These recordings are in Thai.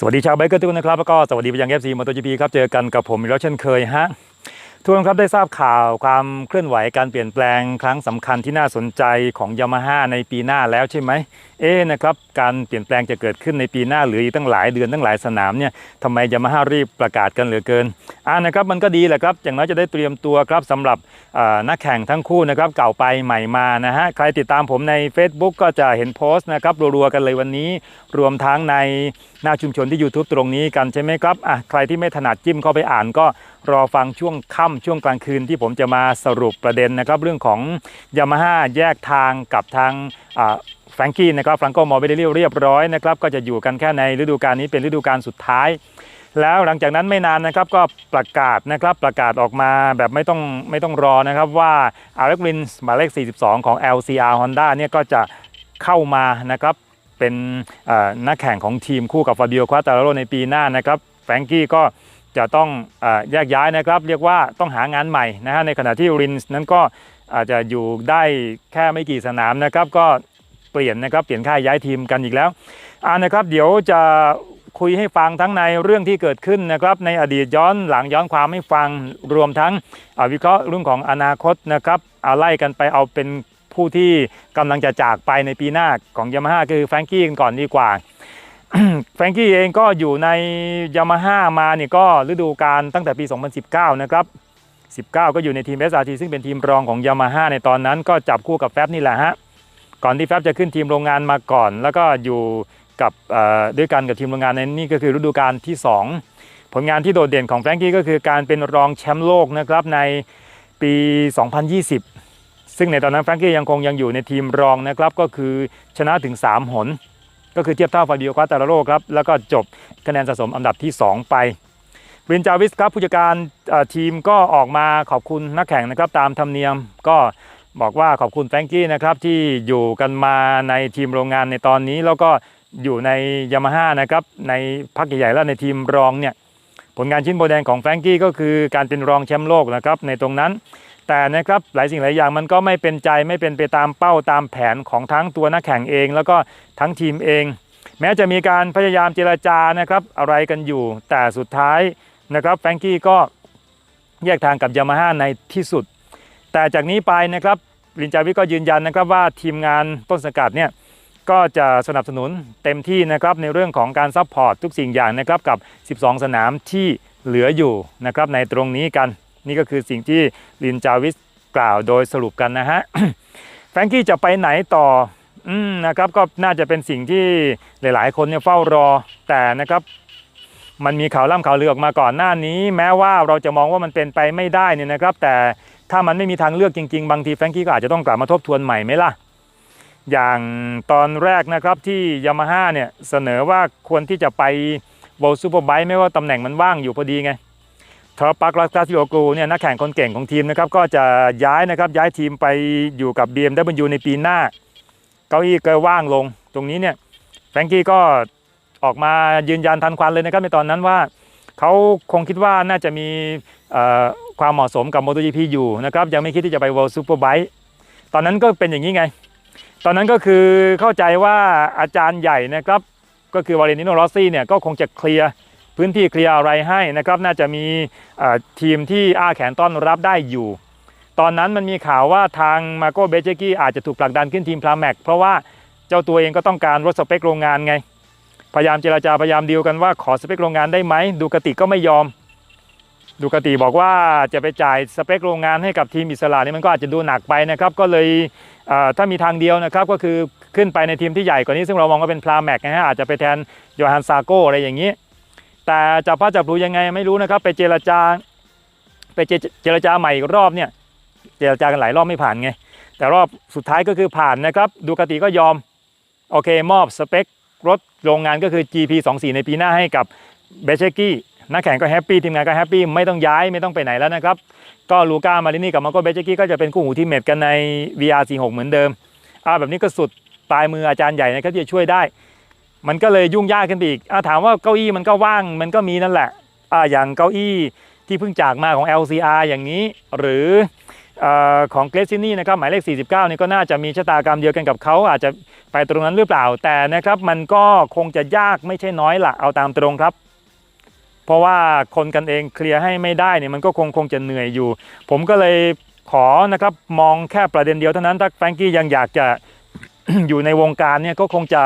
สวัสดีชาวไบเกอร์ทุกคนนะครับแล้วก็สวัสดีไปยังเอฟซีมอเตอร์จีพีครับเจอกันกับผมอีกแล้วเช่นเคยฮะ ทุกคนครับได้ทราบข่าวความเคลื่อนไหวการเปลี่ยนแปลงครั้งสำคัญที่น่าสนใจของยามาฮ่าในปีหน้าแล้วใช่ไหมเอ๊นะครับการเปลี่ยนแปลงจะเกิดขึ้นในปีหน้าหรืออีกตั้งหลายเดือนตั้งหลายสนามเนี่ยทำไมยามาฮ่ารีบประกาศกันเหลือเกินอ่านะครับมันก็ดีแหละครับอย่างน้อยจะได้เตรียมตัวครับสำหรับนักแข่งทั้งคู่นะครับเก่าไปใหม่มานะฮะใครติดตามผมใน Facebook ก็จะเห็นโพสต์นะครับรัวๆกันเลยวันนี้ รวมทั้งในหน้าชุมชนที่ YouTube ตรงนี้กันใช่ไหมครับอะใครที่ไม่ถนัดจิ้มเข้าไปอ่านก็รอฟังช่วงค่ำช่วงกลางคืนที่ผมจะมาสรุปประเด็นนะครับเรื่องของยามาฮ่าแยกทางกับทางแฟรงกี้นะครับฟรังโกมอร์เบเดเรียบร้อยนะครับก็จะอยู่กันแค่ในฤดูกาลนี้เป็นฤดูกาลสุดท้าย แล้วหลังจากนั้นไม่นานนะครับก็ประกาศนะครับประกาศออกมาแบบไม่ต้องไม่ต้องรอนะครับว่าอาร์เรกลินหมายเลข 42 ของ LCR Honda เนี่ยก็จะเข้ามานะครับเป็นนักแข่งของทีมคู่กับฟาบิโอควาตาโรในปีหน้านะครับแฟรงกี้ก็ จะต้องอแยกย้ายนะครับ เรียกว่าต้องหางานใหม่นะฮะในขณะที่รินส์นั้นก็อาจจะอยู่ได้แค่ไม่กี่สนามนะครับ ก็เปลี่ยนนะครับเปลี่ยนค่ายย้ายทีมกันอีกแล้วอ่านะครับ เดี๋ยวจะคุยให้ฟังทั้งในเรื่องที่เกิดขึ้นนะครับ ในอดีตย้อนหลังย้อนความให้ฟังรวมทั้งวิเคราะห์เรื่องของอนาคตนะครับเอาไล่กันไปเอาเป็นผู้ที่กำลังจะจากไปในปีหน้าของยามาฮ่าคือแฟรงกี้กันก่อนดีกว่า แฟรงกี้เองก็อยู่ในยามาฮ่ามาเนี่ยก็ฤดูกาลตั้งแต่ปี 2019 นะครับ 19 ก็อยู่ในทีม SRT ซึ่งเป็นทีมรองของยามาฮ่าในตอนนั้นก็จับคู่กับแฟบนี่แหละฮะ ก่อนที่แฟบจะขึ้นทีมโรงงานมาก่อน แล้วก็อยู่กับด้วยกันกับทีมโรงงานในนี่ก็คือฤดูกาลที่ 2 ผลงานที่โดดเด่นของแฟรงกี้ก็คือการเป็นรองแชมป์โลกนะครับในปี 2020 ซึ่งในตอนนั้นแฟรงกี้ยังคงยังอยู่ในทีมรองนะครับก็คือชนะถึง 3 หน ก็คือเทียบเท่าฟาบิโอควาตาโรครับแล้วก็จบคะแนนสะสมอันดับที่ 2 ไปวินจาวิสครับผู้จัดการทีมก็ออกมาขอบคุณนักแข่งนะครับตามธรรมเนียมก็บอกว่าขอบคุณแฟรงกี้นะครับที่อยู่กันมาในทีมโรงงานในตอนนี้ แล้วก็อยู่ในยามาฮ่านะครับในพักใหญ่ๆแล้วในทีมรองเนี่ยผลงานชิ้นโบแดงของแฟรงกี้ก็คือการเป็นรองแชมป์โลกนะครับในตรงนั้น แต่นะครับหลายสิ่งหลายอย่างมันก็ไม่เป็นใจไม่เป็นไปตามเป้าตามแผนของทั้งตัวนักแข่งเอง แล้วก็ทั้งทีมเอง แม้จะมีการพยายามเจรจานะครับอะไรกันอยู่ แต่สุดท้ายนะครับแฟรงกี้ก็แยกทางกับยามาฮ่าในที่สุด แต่จากนี้ไปนะครับลินจาวิก็ยืนยันนะครับว่าทีมงานต้นสังกัดเนี่ยก็จะสนับสนุนเต็มที่นะครับในเรื่องของการซัพพอร์ตทุกสิ่งอย่างนะครับกับ 12 สนามที่เหลืออยู่นะครับในตรงนี้กัน นี่ก็คือสิ่งที่ลินจาวิสกล่าวโดยสรุปกันนะฮะแฟรงกี้จะไปไหนต่ออืมนะครับก็น่าจะเป็นสิ่งที่หลาย ๆ คนเนี่ยเฝ้ารอแต่นะครับ มันมีข่าวล่ำข่าวลือออกมาก่อนหน้านี้ แม้ว่าเราจะมองว่ามันเป็นไปไม่ได้เนี่ยนะครับ แต่ถ้ามันไม่มีทางเลือกจริง ๆ บางทีแฟรงกี้ก็อาจจะต้องกลับมาทบทวนใหม่ไหมล่ะอย่างตอนแรกนะครับที่ยามาฮ่าเนี่ยเสนอว่าควรที่จะไปโบซูเปอร์ไบค์ไม่ว่าตำแหน่งมันว่างอยู่พอดีไง ทอปักลัสตาซิโอกูเนี่ยนักแข่งคนเก่งของทีมนะครับก็จะย้ายนะครับย้ายทีมไปอยู่กับ BMW ในปีหน้า เก้าอี้ก็ว่างลงตรงนี้เนี่ยแฟรงกี้ก็ออกมายืนยันทันควันเลยนะครับในตอนนั้นว่าเขาคงคิดว่าน่าจะมีความเหมาะสมกับ MotoGP อยู่นะครับยังไม่คิดที่จะไป World Superbike ตอนนั้นก็เป็นอย่างนี้ไง ตอนนั้นก็คือเข้าใจว่าอาจารย์ใหญ่นะครับก็คือวาเลนติโนรอสซี่เนี่ยก็คงจะเคลียร์ พื้นที่เคลียร์อะไรให้นะครับน่าจะมีทีมที่อ้าแขนต้อนรับได้อยู่ ตอนนั้นมันมีข่าวว่าทางมาโกเบเจกี้อาจจะถูกผลักดันขึ้นทีมพลาแม็กเพราะว่าเจ้าตัวเองก็ต้องการลดสเปคโรงงานไง พยายามเจราจาพยายามดีลกันว่าขอสเปคโรงงานได้ไหมดูกติก็ไม่ยอม ดูกติบอกว่าจะไปจ่ายสเปคโรงงานให้กับทีมอิสระนี่มันก็อาจจะดูหนักไปนะครับก็เลยถ้ามีทางเดียวนะครับก็คือขึ้นไปในทีมที่ใหญ่กว่านี้ซึ่งเรามองว่าเป็นพลาแม็กนะฮะอาจจะไปแทนโยฮันซาโกอะไรอย่างนี้ แต่จับพระจับพลูยังไงไม่รู้นะครับ ไปเจรจา ไปเจเจรจาใหม่อีกรอบเนี่ยเจรจากันหลายรอบไม่ผ่านไง แต่รอบสุดท้ายก็คือผ่านนะครับ ดูกติก็ยอม โอเคมอบสเปครถโรงงานก็คือ GP 24ในปีหน้าให้กับเบเชกี้นักแข่งก็แฮปปี้ทีมงานก็แฮปปี้ไม่ต้องย้ายไม่ต้องไปไหนแล้วนะครับ ก็ลูก้ามารินี่กับมาโกเบเชกี้ก็จะเป็นคู่หูทีมเมทกันใน VR46 เหมือนเดิมอ่าแบบนี้ก็สุดปลายมืออาจารย์ใหญ่นะครับที่จะช่วยได้ มันก็เลยยุ่งยากขึ้นไปอีกอาถามว่าเก้าอี้มันก็ว่าง มันก็มีนั่นแหละอ่าอย่างเก้าอี้ที่เพิ่งจากมาของ LCR อย่างนี้ หรือเอ่อของเกรซินี่นะครับหมายเลข 49 นี่ก็น่าจะมีชะตากรรมเดียวกันกับเขาอาจจะไปตรงนั้นหรือเปล่าแต่นะครับมันก็คงจะยากไม่ใช่น้อยละเอาตามตรงครับ เพราะว่าคนกันเองเคลียร์ให้ไม่ได้เนี่ยมันก็คงคงจะเหนื่อยอยู่ ผมก็เลยขอนะครับมองแค่ประเด็นเดียวเท่านั้นถ้าแฟรงกี้ยังอยากจะอยู่ในวงการเนี่ยก็คงจะ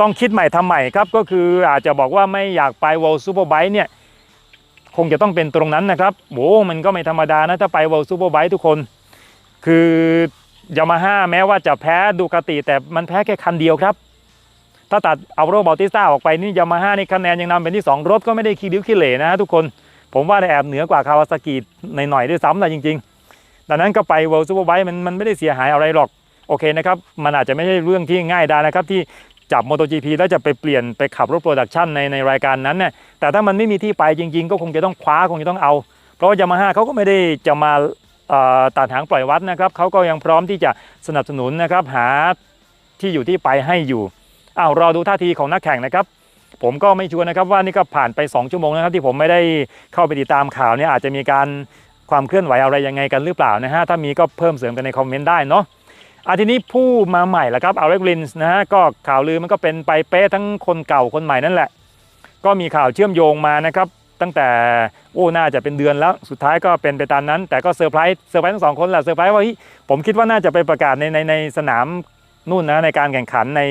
ต้องคิดใหม่ทำใหม่ครับก็คืออาจจะบอกว่าไม่อยากไป World Superbike เนี่ยคงจะต้องเป็นตรงนั้นนะครับโอ้มันก็ไม่ธรรมดานะถ้าไป World Superbike ทุกคน คือยามาฮ่าแม้ว่าจะแพ้ดูคาติแต่มันแพ้แค่คันเดียวครับ ถ้าตัดเอาโรบอลติสต้าออกไปนี่ยามาฮ่านี่คะแนนยังนำเป็นที่ 2 รถก็ไม่ได้คีริ้วขี้เหร่นะฮะทุกคน ผมว่าได้แอบเหนือกว่าคาวาซากิหน่อยด้วยซ้ำเลยจริง ๆ ดังนั้นก็ไป World Superbike มันมันไม่ได้เสียหายอะไรหรอกโอเคนะครับ มันอาจจะไม่ใช่เรื่องที่ง่ายดายนะครับที่ จับ MotoGP แล้วจะไปเปลี่ยนไปขับรถโปรดักชันในในรายการนั้นเนี่ยแต่ถ้ามันไม่มีที่ไปจริง ๆ ก็คงจะต้องคว้าคงจะต้องเอา เพราะว่ายามาฮ่าเขาก็ไม่ได้จะมาตัดหางปล่อยวัดนะครับเขาก็ยังพร้อมที่จะสนับสนุนนะครับหาที่อยู่ที่ไปให้อยู่อ้าวรอดูท่าทีของนักแข่งนะครับ ผมก็ไม่ชัวร์นะครับว่านี่ก็ผ่านไป 2 ชั่วโมงนะครับ ที่ผมไม่ได้เข้าไปติดตามข่าวเนี่ยอาจจะมีการความเคลื่อนไหวอะไรยังไงกันหรือเปล่านะฮะถ้ามีก็เพิ่มเสริมกันในคอมเมนต์ได้เนาะ อาทีนี้ผู้มาใหม่ละครับเอาเรกลินส์นะฮะก็ข่าวลือมันก็เป็นไปเป๊ะทั้งคนเก่าคนใหม่นั่นแหละ ก็มีข่าวเชื่อมโยงมานะครับตั้งแต่โอ้น่าจะเป็นเดือนแล้วสุดท้ายก็เป็นไปตามนั้น แต่ก็เซอร์ไพรส์เซอร์ไพรส์ทั้งสองคนแหละเซอร์ไพรส์ว่าเฮ้ยผมคิดว่าน่าจะไปประกาศในในในสนามนู่นนะในการแข่งขันใน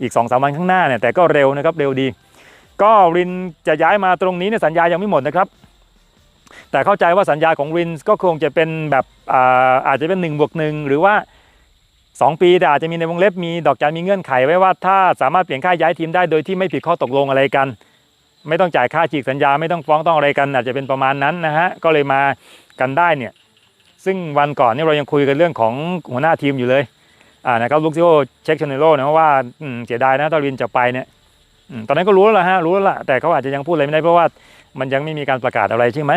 อีก2อสวันข้างหน้าเนี่ยแต่ก็เร็วนะครับเร็วดี ก็รินจะย้ายมาตรงนี้เนี่ยสัญญายังไม่หมดนะครับ แต่เข้าใจว่าสัญญาของรินก็คงจะเป็นแบบอาอาจจะเป็น1นบวกหนึ่งหรือว่า 2 ปีแต่อาจจะมีในวงเล็บมีดอกจันมีเงื่อนไขไว้ว่าถ้าสามารถเปลี่ยนค่าย้ายทีมได้โดยที่ไม่ผิดข้อตกลงอะไรกัน ไม่ต้องจ่ายค่าฉีกสัญญาไม่ต้องฟ้องต้องอะไรกัน อาจจะเป็นประมาณนั้นนะฮะก็เลยมากันได้เนี่ยซึ่งวันก่อนนี่เรายังคุยกันเรื่องของหัวหน้าทีมอยู่เลยอ่านะครับลูกซิโอเช็คชนเนโรนะว่าเสียดายนะตอรินจะไปเนี่ยอตอนนั้นก็รู้แล้วล่ะฮะรู้แล้วล่ะแต่เขาอาจจะยังพูดอะไรไม่ได้เพราะว่ามันยังไม่มีการประกาศอะไรใช่ไหม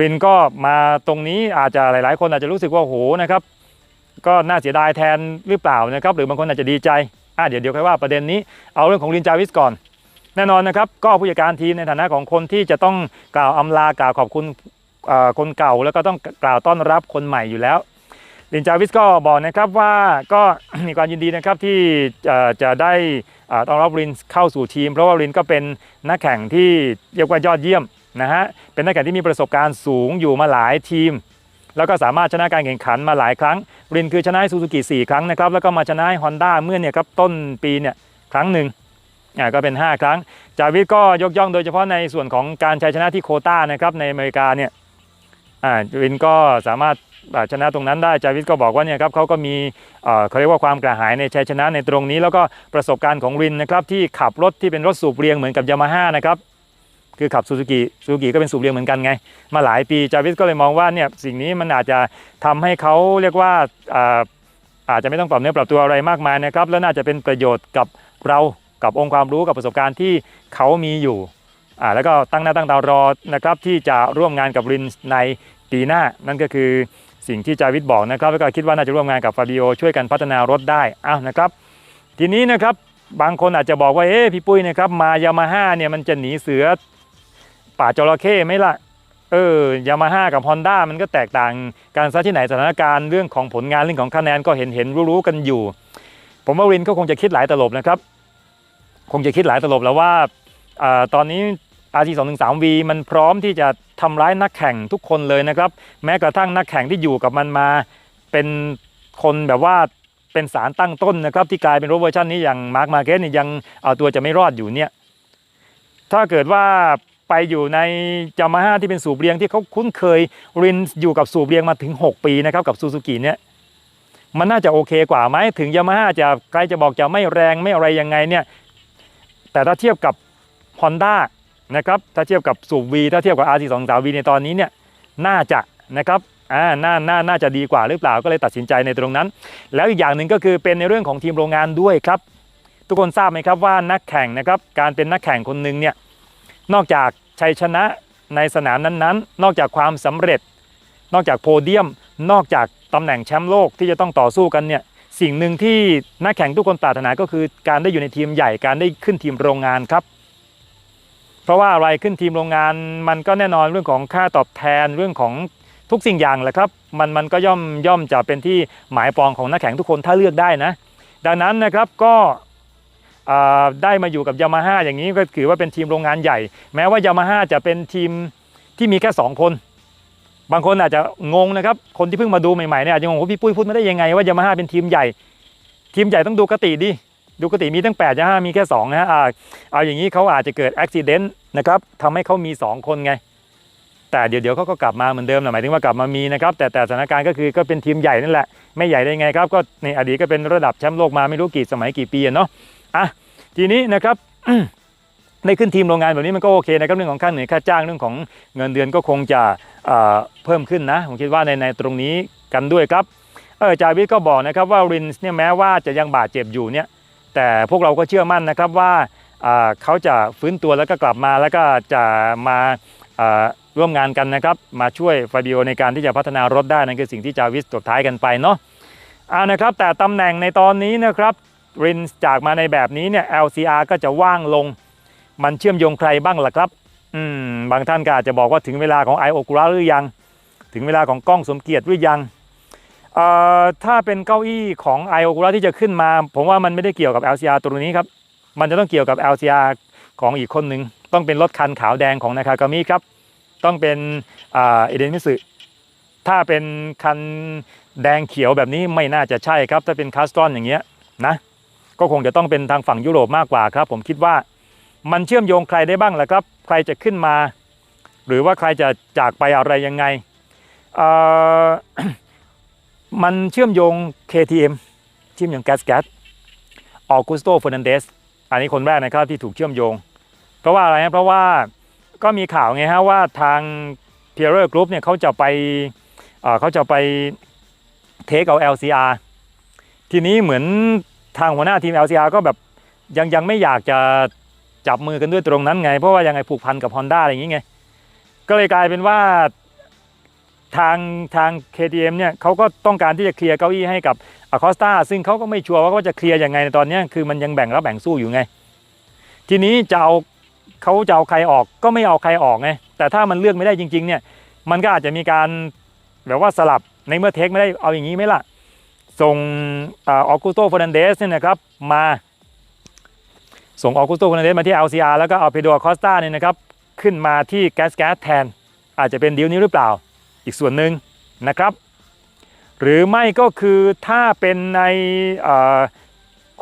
รินก็มาตรงนี้อาจจะหลาย ๆ คนอาจจะรู้สึกว่าโหนะครับ ก็น่าเสียดายแทนหรือเปล่านะครับหรือบางคนอาจจะดีใจอะเดี๋ยวเดี๋ยวค่อยว่าประเด็นนี้เอาเรื่องของลินจาวิสก่อนแน่นอนนะครับก็ผู้จัดการทีมในฐานะของคนที่จะต้องกล่าวอำลากล่าวขอบคุณคนเก่า แล้วก็ต้องกล่าวต้อนรับคนใหม่อยู่แล้วลินจาวิสก็บอกนะครับว่าก็มีความยินดีนะครับที่จะได้ต้อนรับรินเข้าสู่ทีม เพราะว่ารินก็เป็นนักแข่งที่เรียกว่ายอดเยี่ยมนะฮะเป็นนักแข่งที่มีประสบการณ์สูงอยู่มาหลายทีม แล้วก็สามารถชนะการแข่งขันมาหลายครั้งรินคือชนะซูซูกิ4ครั้งนะครับแล้วก็มาชนะฮอนด้าเมื่อเนี่ยครับต้นปีเนี่ยครั้งหนึ่งอ่าก็เป็น 5 ครั้ง จาวิสก็ยกย่องโดยเฉพาะในส่วนของการชัยชนะที่โคต้านะครับในอเมริกาเนี่ยอ่ารินก็สามารถาชนะตรงนั้นได้จาวิสก็บอกว่าเนี่ยครับเขาก็มีเอ่อเขาเรียกว่าความกระหายในชัยชนะในตรงนี้ แล้วก็ประสบการณ์ของรินนะครับที่ขับรถที่เป็นรถสูบเรียงเหมือนกับยามาฮ่านะครับ คือขับซูซูกิซูซูกิก็เป็นสูบเรียงเหมือนกันไง มาหลายปีจาวิสก็เลยมองว่าเนี่ยสิ่งนี้มันอาจจะทำให้เขาเรียกว่าอาอาจจะไม่ต้องปรับเนื้อปรับตัวอะไรมากมายนะครับ แล้วน่าจะเป็นประโยชน์กับเรากับองค์ความรู้กับประสบการณ์ที่เขามีอยู่อ่าแล้วก็ตั้งหน้าตั้งตารอนะครับที่จะร่วมงานกับรินในปีหน้า นั่นก็คือสิ่งที่จาวิสบอกนะครับ แล้วก็คิดว่าน่าจะร่วมงานกับฟาบิโอช่วยกันพัฒนารถได้อ้าวนะครับ ทีนี้นะครับบางคนอาจจะบอกว่าเอ๊ะพี่ปุ้ยนะครับมายามาฮ่าเนี่ยมันจะหนีเสือ ป่าจระเข้ไหมล่ะ เออยามาฮ่ากับฮอนด้ามันก็แตกต่างการซะที่ไหนสถานการณ์เรื่องของผลงานเรื่องของคะแนนก็เห็นเห็นรู้ๆกันอยู่ ผมว่ารินก็คงจะคิดหลายตลบนะครับ คงจะคิดหลายตลบแล้วว่าอาตอนนี้ RT 2 1 3 V มันพร้อมที่จะทำร้ายนักแข่งทุกคนเลยนะครับ แม้กระทั่งนักแข่งที่อยู่กับมันมาเป็นคนแบบว่าเป็นสารตั้งต้นนะครับ ที่กลายเป็นรถเวอร์ชันนี้อย่างมาร์คมาเกสเนี่ยยังเอาตัวจะไม่รอดอยู่เนี่ยถ้าเกิดว่า ไปอยู่ในยามาฮ่าที่เป็นสูบเรียงที่เขาคุ้นเคยรินอยู่กับสูบเรียงมาถึง 6 ปีนะครับกับซูซูกิเนี่ยมันน่าจะโอเคกว่าไหมถึงยามาฮ่าจะใครจะบอกจะไม่แรงไม่อะไรยังไงเนี่ยแต่ถ้าเทียบกับ Honda นะครับถ้าเทียบกับสูบ V ถ้าเทียบกับ RT 2 3 V ในตอนนี้เนี่ยน่าจะนะครับอ่าน่าน่าน่าจะดีกว่าหรือเปล่าก็เลยตัดสินใจในตรงนั้น แล้วอีกอย่างหนึ่งก็คือเป็นในเรื่องของทีมโรงงานด้วยครับ ทุกคนทราบไหมครับว่านักแข่งนะครับการเป็นนักแข่งคนหนึ่งเนี่ย นอกจากชัยชนะในสนามนั้นๆ นอกจากความสำเร็จ นอกจากโพเดียม นอกจากตำแหน่งแชมป์โลกที่จะต้องต่อสู้กันเนี่ยสิ่งหนึ่งที่นักแข่งทุกคนปรารถนาก็คือ การได้อยู่ในทีมใหญ่การได้ขึ้นทีมโรงงานครับ เพราะว่าอะไรขึ้นทีมโรงงาน มันก็แน่นอนเรื่องของค่าตอบแทนเรื่องของทุกสิ่งอย่างแหละครับ มันมันก็ย่อมย่อมจะเป็นที่หมายปองของนักแข่งทุกคนถ้าเลือกได้นะ ดังนั้นนะครับก็ ได้มาอยู่กับยามาฮ่าอย่างนี้ก็ถือว่าเป็นทีมโรงงานใหญ่ แม้ว่ายามาฮ่าจะเป็นทีมที่มีแค่ 2 คน บางคนอาจจะงงนะครับ คนที่เพิ่งมาดูใหม่ๆเนี่ยอาจจะงงว่าพี่ปุ้ยพูดไม่ได้ยังไงว่ายามาฮ่าเป็นทีมใหญ่ ทีมใหญ่ต้องดูกติดิดูกติมีตั้ง8ยามาฮ่ามีแค่2นะอ่าเอาอย่างนี้เขาอาจจะเกิดอุบิเหตุนะครับทำให้เขามี 2 คนไงแต่เดี๋ยวเดี๋ยวเขาก็กลับมาเหมือนเดิมนะหมายถึงว่ากลับมามีนะครับแต่แต่สถานการณ์ก็คือก็เป็นทีมใหญ่นั่นแหละ ไม่ใหญ่ได้ไงครับ ก็ในอดีตก็เป็นระดับแชมป์โลกมาไม่รู้กี่สมัยกี่ปีเนาะ อะทีนี้นะครับได้ขึ้นทีมโรงงานแบบนี้มันก็โอเคนะครับเรื่องของค่าเหนื่อยค่าจ้างเรื่องของเงินเดือนก็คงจะเเพิ่มขึ้นนะผมคิดว่าในในตรงนี้กันด้วยครับเออจาวิทก็บอกนะครับว่ารินส์เนี่ยแม้ว่าจะยังบาดเจ็บอยู่เนี่ยแต่พวกเราก็เชื่อมั่นนะครับว่าเขาจะฟื้นตัวแล้วก็กลับมาแล้วก็จะมาร่วมงานกันนะครับมาช่วยฟาบิโอในการที่จะพัฒนารถได้นั่นคือสิ่งที่จาวิสตบท้ายกันไปเนาะอ่านะครับแต่ตำแหน่งในตอนนี้นะครับ รินจากมาในแบบนี้เนี่ย LCR ก็จะว่างลง มันเชื่อมโยงใครบ้างล่ะครับ อืม บางท่านก็อาจจะบอกว่าถึงเวลาของไอโอกระหรือยัง ถึงเวลาของกล้องสมเกียรติหรือยังเอ่อถ้าเป็นเก้าอี้ของไอโอกระที่จะขึ้นมา ผมว่ามันไม่ได้เกี่ยวกับ LCR ตัวนี้ครับ มันจะต้องเกี่ยวกับ LCR ของอีกคนหนึ่งต้องเป็นรถคันขาวแดงของนากากามิครับ ต้องเป็นอ่าเอเดนมิสึถ้าเป็นคันแดงเขียวแบบนี้ไม่น่าจะใช่ครับ ถ้าเป็นคัสตอนอย่างเงี้ยนะ ก็คงจะต้องเป็นทางฝั่งยุโรปมากกว่าครับ ผมคิดว่ามันเชื่อมโยงใครได้บ้างล่ะครับ ใครจะขึ้นมา หรือว่าใครจะจากไปอะไรยังไงเออมันเชื่อมโยง KTM เชื่อมโยงแก๊สแก๊สออกุสโตเฟอร์นันเดสอันนี้คนแรกนะครับที่ถูกเชื่อมโยง เพราะว่าอะไรนะเพราะว่าก็มีข่าวไงฮะว่าทาง p i e r e r Group เนี่ยเขาจะไปเขาจะไปเทคเอา LCR ทีนี้เหมือน ทางหัวหน้าทีม LCR ก็แบบยังยังไม่อยากจะจับมือกันด้วยตรงนั้นไง เพราะว่ายังไงผูกพันกับ Honda อะไรอย่างงี้ไง ก็เลยกลายเป็นว่าทางทาง KTM เนี่ยเขาก็ต้องการที่จะเคลียร์เก้าอี้ให้กับอคอสตาซึ่งเขาก็ไม่ชัวร์ว่าเขาจะเคลียร์ยังไงในตอนนี้คือมันยังแบ่งรับแบ่งสู้อยู่ไง ทีนี้จะเอาเขาจะเอาใครออกก็ไม่เอาใครออกไงแต่ถ้ามันเลือกไม่ได้จริง ๆ เนี่ย มันก็อาจจะมีการแบบว่าสลับในเมื่อเทคไม่ได้เอาอย่างนี้ไหมล่ะ ส่งออกุโตเฟอร์นันเดสเนี่ยนะครับมาส่งออกุโตเฟอร์นันเดสมาที่ LCR แล้วก็เอาเปโดคอสตาเนี่ยนะครับขึ้นมาที่แก๊สแก๊สแทน อาจจะเป็นดีลนี้หรือเปล่าอีกส่วนหนึ่งนะครับ หรือไม่ก็คือถ้าเป็นใน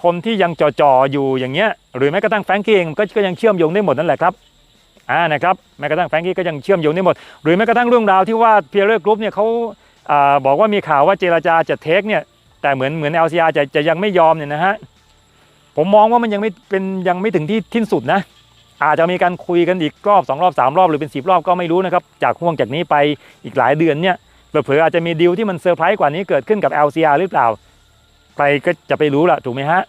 คนที่ยังจ่อๆอยู่อย่างเงี้ยหรือแม้กระทั่งแฟรงกี้เองก็ยังเชื่อมโยงได้หมดนั่นแหละครับอ่านะครับแม้กระทั่งแฟรงกี้ก็ยังเชื่อมโยงได้หมด หรือแม้กระทั่งเรื่องราวที่ว่าเพียร์เลอร์กรุ๊ปเนี่ยเขาอ่าบอกว่ามีข่าวว่าเจรจาจะเทคเนี่ย แต่เหมือนเหมือน LCR จะจะยังไม่ยอมเนี่ยนะฮะผมมองว่ามันยังไม่เป็นยังไม่ถึงที่ที่สุดนะ อาจจะมีการคุยกันอีกรอบสองรอบสามรอบหรือเป็นสิบรอบก็ไม่รู้นะครับจากห่วงจากนี้ไปอีกหลายเดือนเนี่ยเผลออาจจะมีดีลที่มันเซอร์ไพรส์กว่านี้เกิดขึ้นกับ LCR หรือเปล่า ใครก็จะไปรู้ละถูกไหมฮะ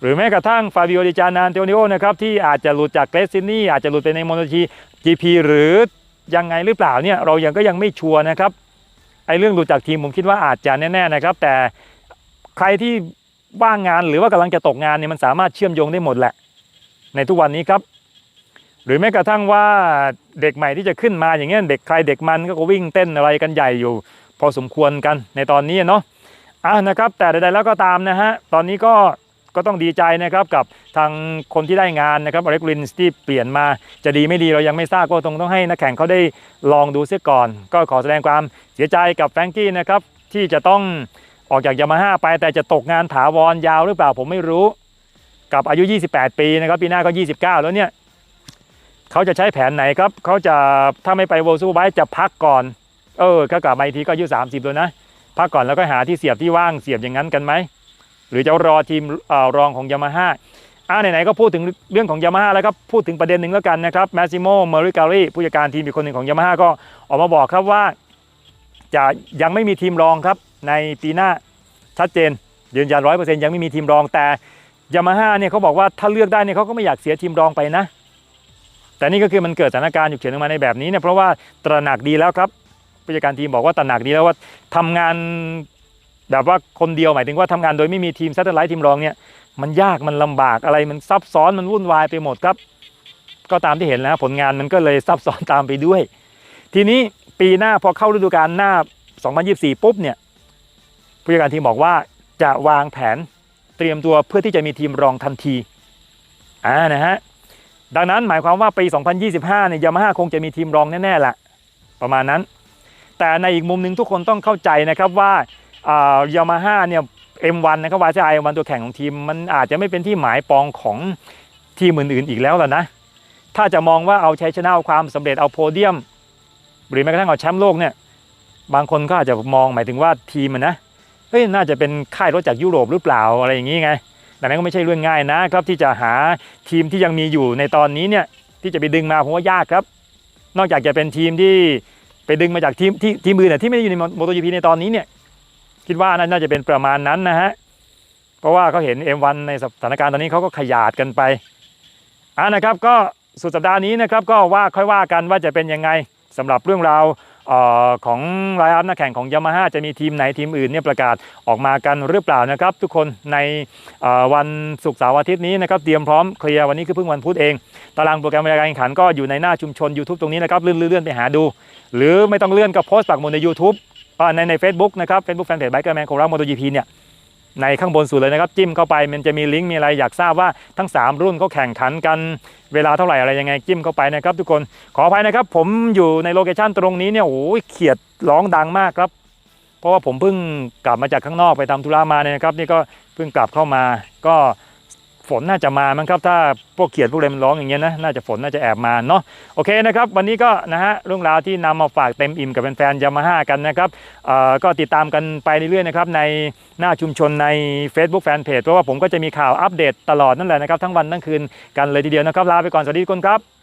หรือแม้กระทั่งฟาบิโอดิจานานเตโอนิโอนะครับที่อาจจะหลุดจากเกรซซินี่อาจจะหลุดไปในโมโนจีจีพีหรือยังไงหรือเปล่าเนี่ยเรายังก็ยังไม่ชัวร์นะครับ อ้เรื่องหลุดจากทีมผมคิดว่าอาจจะแน่ๆนะครับ แต่ใครที่ว่างงานหรือว่ากำลังจะตกงานเนี่ยมันสามารถเชื่อมโยงได้หมดแหละ ในทุกวันนี้ครับ หรือแม้กระทั่งว่าเด็กใหม่ที่จะขึ้นมาอย่างเงี้ยเด็กใครเด็กมันก็วิ่งเต้นอะไรกันใหญ่อยู่ พอสมควรกันในตอนนี้เนาะอะนะครับ แต่ใดๆแล้วก็ตามนะฮะตอนนี้ก็ ก็ต้องดีใจนะครับกับทางคนที่ได้งานนะครับอเล็กลินสที่เปลี่ยนมาจะดีไม่ดีเรายังไม่ทราบก็ต้องต้องให้นักแข่งเขาได้ลองดูเสียก่อน ก็ขอแสดงความเสียใจกับแฟรงกี้นะครับที่จะต้องออกจากยามาฮ่าไปแต่จะตกงานถาวรยาวหรือเปล่าผมไม่รู้ กับอายุ 28 ปีนะครับปีหน้าก็ 29 แล้วเนี่ยเขาจะใช้แผนไหนครับเขาจะถ้าไม่ไปโวลซูไบจะพักก่อน เออก็กลับมาอีกทีก็อายุ30แล้วนะพักก่อนแล้วก็หาที่เสียบที่ว่างเสียบอย่างนั้นกันไหม หรือจะรอทีมอรองของยามาฮ่าอ่าไหนๆก็พูดถึงเรื่องของยามาฮ่าแล้วครับพูดถึงประเด็นหนึ่งแล้วกันนะครับแมซิโมเมอริการีผู้จัดการทีมอีกคนหนึ่งของยามาฮ่าก็ออกมาบอกครับว่า จะยังไม่มีทีมรองครับในปีหน้าชัดเจนยืนยันร้อยเปอร์เซ็นต์ยังไม่มีทีมรองแต่ยามาฮ่าเนี่ยเขาบอกว่าถ้าเลือกได้เนี่ยเขาก็ไม่อยากเสียทีมรองไปนะ แต่นี่ก็คือมันเกิดสถานการณ์ฉุกเฉินออกมาในแบบนี้เนี่ยเพราะว่าตระหนักดีแล้วครับผู้จัดการทีมบอกว่าตระหนักดีแล้วว่าทำงาน แบบว่าคนเดียวหมายถึงว่าทำงานโดยไม่มีทีมซัตเตอร์ไลท์ทีมรองเนี่ยมันยากมันลำบากอะไรมันซับซ้อนมันวุ่นวายไปหมดครับ ก็ตามที่เห็นแล้วผลงานมันก็เลยซับซ้อนตามไปด้วย ทีนี้ปีหน้าพอเข้าฤดูกาลหน้า 2024 ปุ๊บเนี่ยผู้จัดการทีมบอกว่าจะวางแผนเตรียมตัวเพื่อที่จะมีทีมรองทันทีอ่านะฮะดังนั้นหมายความว่าปี 2025เนี่ยยามาฮ่าคงจะมีทีมรองแน่ๆละประมาณนั้น แต่ในอีกมุมหนึ่งทุกคนต้องเข้าใจนะครับว่า ยามาฮ่าเนี่ย M1 นะครับวาจา M1 ตัวแข่งของทีม มันอาจจะไม่เป็นที่หมายปองของทีมอื่นๆอีกแล้วล่ะนะ ถ้าจะมองว่าเอาชัยชนะเอาความสำเร็จเอาโพเดียม หรือแม้กระทั่งเอาแชมป์โลกเนี่ยบางคนก็อาจจะมองหมายถึงว่าทีมมันนะเฮ้ยน่าจะเป็นค่ายรถจากยุโรปหรือเปล่าอะไรอย่างนี้ไงดังนั้นก็ไม่ใช่เรื่องง่ายนะครับ ที่จะหาทีมที่ยังมีอยู่ในตอนนี้เนี่ยที่จะไปดึงมาผมว่ายากครับ นอกจากจะเป็นทีมที่ไปดึงมาจากทีมที่ทีมอื่นเนี่ยที่ไม่ได้อยู่ในโมโต GP ในตอนนี้เนี่ย คิดว่าน่าจะเป็นประมาณนั้นนะฮะเพราะว่าเขาเห็น M1 ในสถานการณ์ตอนนี้เขาก็ขยาดกันไปอ่านะครับก็สุดสัปดาห์นี้นะครับก็ว่าค่อยว่ากันว่าจะเป็นยังไงสำหรับเรื่องราวออของไลน์อัพนักแข่งของยามาฮ่าจะมีทีมไหนทีมอื่นเนี่ยประกาศออกมากันหรือเปล่านะครับ ทุกคนในวันศุกร์เสาร์อาทิตย์นี้นะครับเตรียมพร้อมเคลียร์วันนี้คือเพิ่งวันพุธเอง ตารางโปรแกรมการแข่งขันก็อยู่ในหน้าชุมชน YouTube ตรงนี้นะครับเลื่อนๆไปหาดู หรือไม่ต้องเลื่อนก็โพสต์ปักหมุดใน YouTube ในใน Facebook นะครับ Facebook Fanpage Biker Man ของเรา MotoGP เนี่ยในข้างบนสุดเลยนะครับจิ้มเข้าไปมันจะมีลิงก์มีอะไรอยากทราบว่าทั้ง 3 รุ่นเขาแข่งขันกันเวลาเท่าไหร่อะไรยังไงจิ้มเข้าไปนะครับ ทุกคนขออภัยนะครับ ผมอยู่ในโลเคชันตรงนี้เนี่ยโอ้ยเขียดร้องดังมากครับ เพราะว่าผมเพิ่งกลับมาจากข้างนอกไปทำธุระมาเนี่ยนะครับ นี่ก็เพิ่งกลับเข้ามาก็ ฝนน่าจะมามั้งครับถ้าพวกเขียดพวกอะไรมันร้องอย่างเงี้ยนะน่าจะฝนน่าจะแอบมาเนาะโอเคนะครับ วันนี้ก็นะฮะเรื่องราวที่นำมาฝากเต็มอิ่มกับแฟนๆยามาฮ่ากันนะครับเอ่อก็ติดตามกันไปเรื่อยๆนะครับในหน้าชุมชนใน Facebook Fanpage เพราะว่าผมก็จะมีข่าวอัปเดตตลอดนั่นแหละนะครับทั้งวันทั้งคืนกันเลยทีเดียวนะครับลาไปก่อนสวัสดีทุกคนครับ